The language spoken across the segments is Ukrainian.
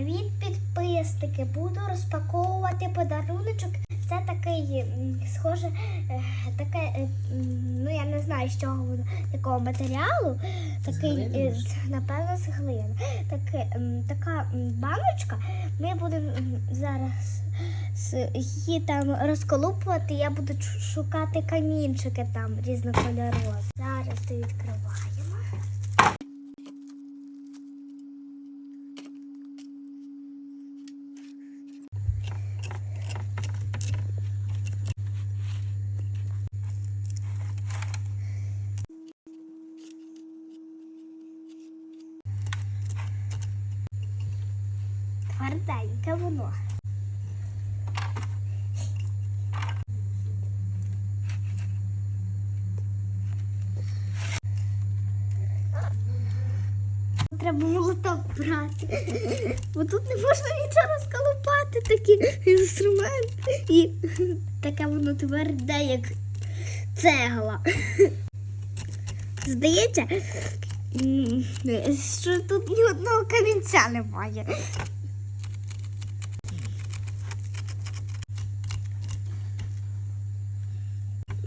Привіт, підписники! Буду розпаковувати подаруночок. Це такий схоже, е, таке, е, ну я не знаю, з чого воно такого матеріалу. Такий, е, напевно, з глини. Таке, така баночка. Ми будемо зараз її там розколупувати. Я буду шукати камінчики там різнокольорові. Зараз це відкриваємо. Тверденьке воно. Треба молоток брати. Бо тут не можна нічого розколупати, такий інструмент. І таке воно тверде, як цегла. Здається, що тут ні одного камінця немає.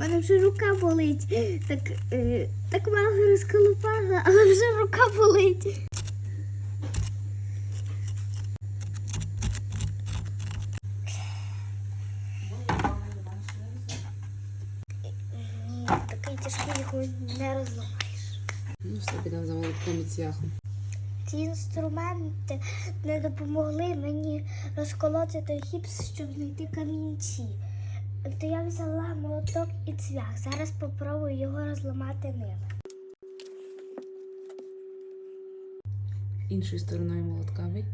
Мене вже рука болить. Так, е, так мало розколупала, але вже рука болить. Ні, такий тяжкий його не розламаєш. Ну, все підемо за молотком і цвяхом. Ці інструменти не допомогли мені розколоти той гіпс, щоб знайти камінці. То я взяла молоток і цвях. Зараз попробую його розламати ним. Іншою стороною молотка бий.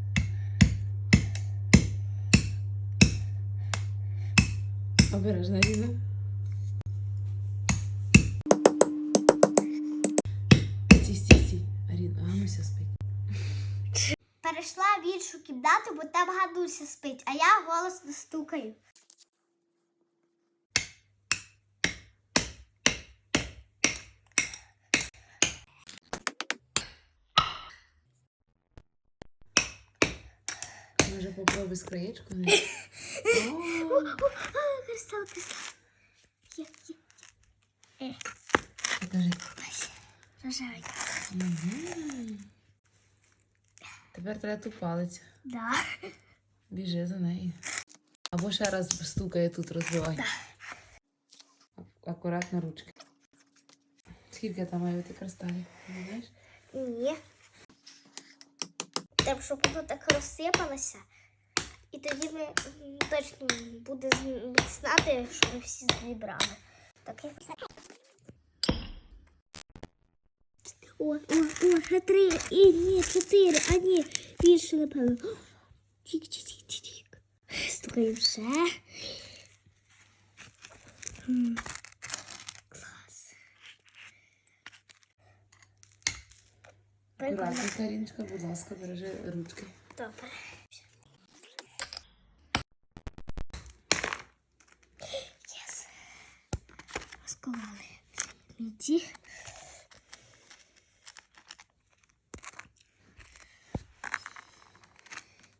Обережно, Ріна. Стій, стій, стій. Аріна, Гануся спить. Перейшла в іншу кімнату, бо там Гануся спить, а я голосно стукаю. Попробуй з краєчкою? Кристал, кристал. Є, є. Е, Покажи. рожевий. Тепер треба ту палець. Да. Біжи за нею. Або ще раз стукає тут, розбивай. Да. Акуратно ручки. Скільки там має бути кристалів? Ні. Треба, щоб воно так розсипалося. І тоді ми м, точно буде з- знати, що ми всі зібрали. Так як. О, о, о, ще три. І ні, чотири, а ні, більше, напевно. Тік, тік, тік, тік, тік. Стукаємо ще. М, Клас. Прикольно. Акуратно, Каріночка, будь ласка, бережи ручки. Добре. Міді.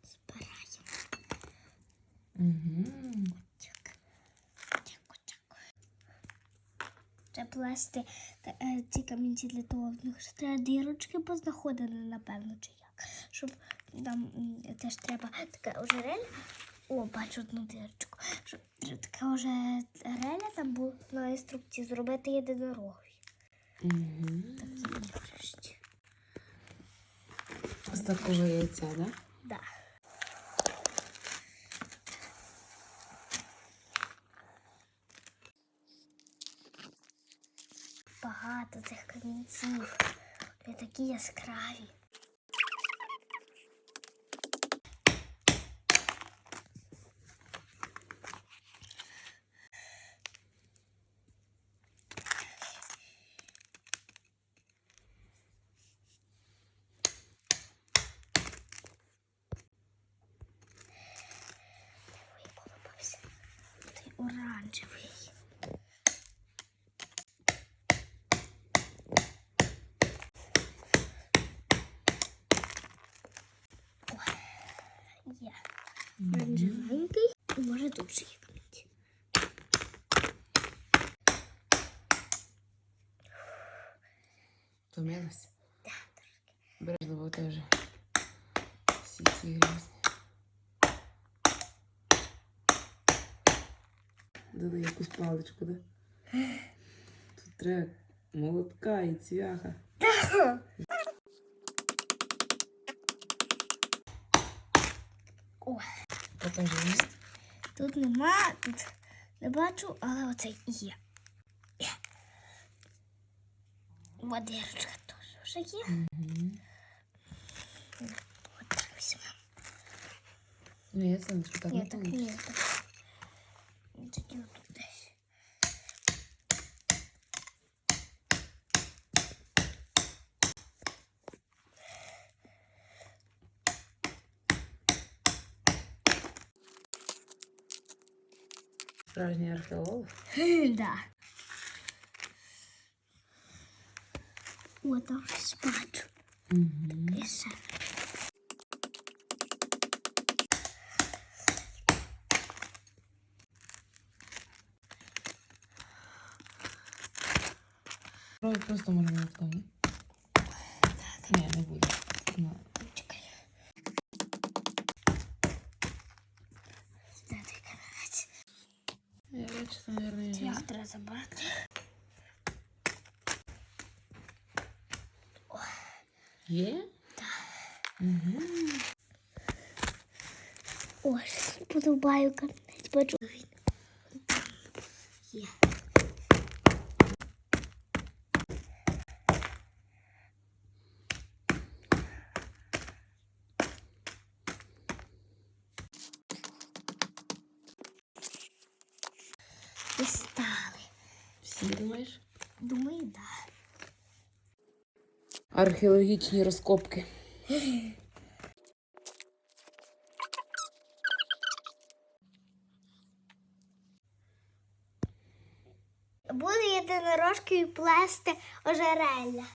Збираємо. Угу. Треба плести е, ці камінці для того, в них треба дірочки познаходити, напевно, чи як. Щоб там теж треба така ожерель. О, бачу одну дірочку. Така ожерелля там була на інструкції зробити єдинорогові. Угу. З такого яйця, так? Да? Да. Багато цих камінців. Вони такі яскраві. Оранжевий. Ой. живенький. І може тут ще є камінці. Втомилась? Так, Бережливо теж. Всі ці грязні. Дали якусь паличку, да? Тут треба молотка і цвяха. О, Покажи. тут нема, тут не бачу, але оце є. Водирочка теж вже є. Угу. От візьмемо. Ні, це не так Ні, не так ні, так. Справжній археолог. Да. О, там щось бачу. Угу. І просто молотком. ні? Ні, не буде. Я речі, це, мабуть, Це його треба забрати. Є? Так. Угу. Ось, подобаю камінець, бачу. Є. Дістали. Всі думаєш? Думаю, да. Археологічні розкопки. Буду і плести ожерелля.